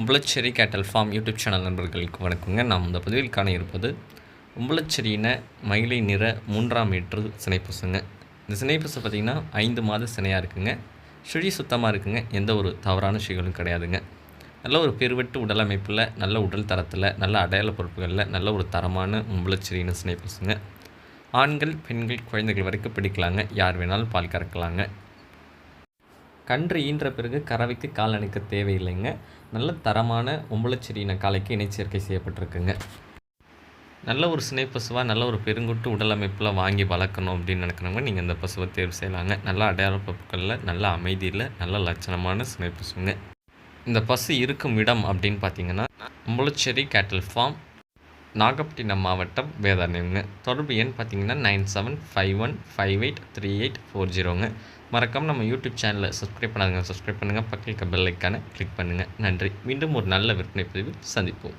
உம்பளச்சேரி கேட்டல் form YouTube channel நண்பர்களுக்கு வணக்கங்க. நாம் இந்த பதிவில் காண இருப்பது உம்பளச்சேரியின மயிலை நிற மூன்றாம் மீட்டர் சினைப்பசுங்க. இந்த சினைப்பூசு பார்த்திங்கன்னா ஐந்து மாத சினையாக இருக்குங்க. சுழி சுத்தமாக இருக்குங்க. எந்த ஒரு தவறான சுழிகளும் கிடையாதுங்க. நல்ல ஒரு பெருவெட்டு உடல் அமைப்பில் நல்ல உடல் தரத்தில் நல்ல அடையாள பொறுப்புகளில் நல்ல ஒரு தரமான உம்பளச்சேரியின சினைப்பசுங்க. ஆண்கள் பெண்கள் குழந்தைகள் வரைக்கும் பிடிக்கலாங்க. யார் வேணாலும் பால் கறக்கலாங்க. கன்று ஈன்ற பிறகு கறவைக்கு கால் அணைக்க தேவையில்லைங்க. நல்ல தரமான ஒம்பளச்செடியின காலைக்கு இணைச்சேர்க்கை செய்யப்பட்டிருக்குங்க. நல்ல ஒரு சினை பசுவாக நல்ல ஒரு பெருங்குட்டு உடல் அமைப்பில் வாங்கி வளர்க்கணும் அப்படின்னு நினைக்கிறவங்க நீங்கள் இந்த பசுவை தேர்வு செய்யலாங்க. நல்ல அடையாள பொருட்களில் நல்ல அமைதியில் நல்ல லட்சணமான சினை பசுங்க. இந்த பசு இருக்கும் இடம் அப்படின்னு பார்த்தீங்கன்னா ஒம்பளச்சேரி கேட்டல் ஃபார்ம் நாகப்பட்டினம் மாவட்டம் வேதாரண்யம்ங்க. தொடர்பு எண் பார்த்தீங்கன்னா nine seven five one five eight three eight four ஜீரோங்க. மறக்காமல் நம்ம யூடியூப் சேனலை சப்ஸ்கிரைப் பண்ணாதுங்க சப்ஸ்கிரைப் பண்ணுங்கள் பக்கத்தில் பெல் ஐக்கானை கிளிக் பண்ணுங்கள் நன்றி. மீண்டும் ஒரு நல்ல விற்பனை பதிவில் சந்திப்போம்.